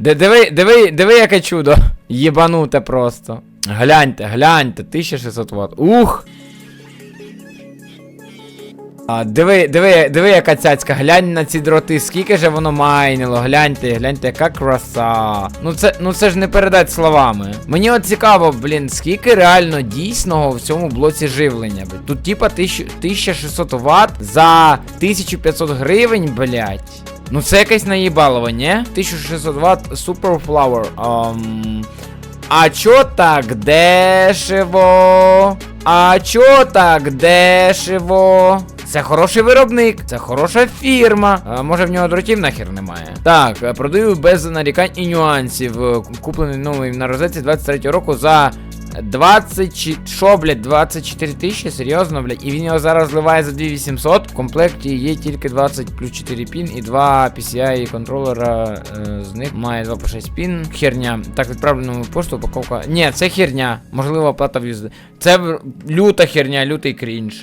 Диви, диви, диви, яке чудо. Єбануте просто. Гляньте, гляньте, 1600 Вт. Ух! А, диви, диви, диви, яка цяцька, глянь на ці дроти, скільки же воно майнило, гляньте, гляньте, яка краса. Ну це, ну це ж не передать словами. Мені от цікаво, блін, скільки реально дійсного в цьому блоці живлення. Тут типа 1600 Вт за 1500 гривень, блять. Ну це якесь наїбалово, ні? 1600 Вт Superflower. Um, а чо так дешево? А чо так дешево? Це хороший виробник, це хороша фірма. А може в нього дротів нахер немає. Так, е, продаю без нарікань і нюансів. Е, Куплений новий на розетці 23 року за 20... чи- Що, блядь, 24 тисячі? Серйозно, блядь? І він його зараз зливає за 2800. В комплекті є тільки 20 плюс 4 пін і 2 PCI контролера. е, з них має 2 по 6 пін. Херня. Так, відправлено в пошту, упаковка. Ні, це херня. Можливо, оплата в'їзду. Це люта херня, лютий крінж.